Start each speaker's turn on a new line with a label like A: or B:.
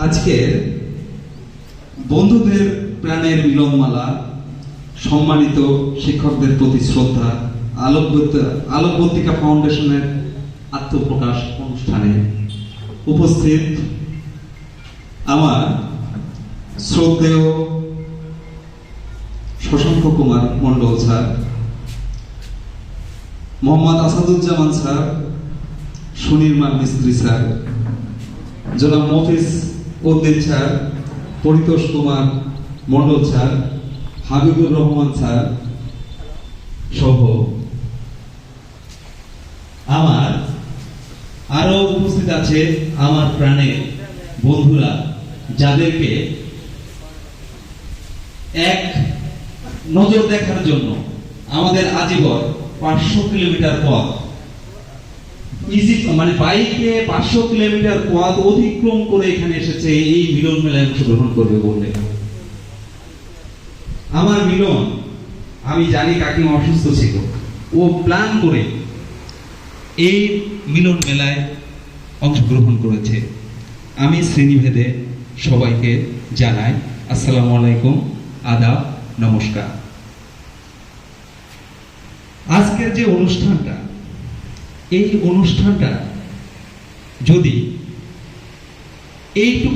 A: আজকের বন্ধুদের প্রাণের মিলনমালা, সম্মানিত শিক্ষকদের প্রতি শ্রদ্ধা আলোকবত- আলোকবর্তিকা ফাউন্ডেশনের আত্মপ্রকাশ অনুষ্ঠানে উপস্থিত আমার শ্রদ্ধেয় Shashanka Kumar Mondal sir, Mohammad Asaduzzaman sir, Sunirman Mistry sir, জনাব Mofiz Uddin sir, Paritosh Kumar Mondal sir, Habibur Rahman sir সহ
B: আমার আরও উপস্থিত আছে আমার প্রাণের বন্ধুরা যাদেরকে এক নজর দেখার জন্য আমাদের আজীবন পাঁচশো কিলোমিটার পথ ইজি মানে বাইকে পাঁচশো কিলোমিটার পথ অতিক্রম করে এখানে এসেছে, এই মিলন মেলায় অংশগ্রহণ করবে আমার মিলন, আমি জানি অসুস্থ ছিল। ও প্ল্যান করে এই মিলন মেলায় অংশগ্রহণ করেছে। আমি শ্রেণীভেদে সবাইকে জানাই, আসসালামু আলাইকুম, আদাব, নমস্কার। আজকের যে অনুষ্ঠানটা এই অনুষ্ঠানটা যদি এইটুকু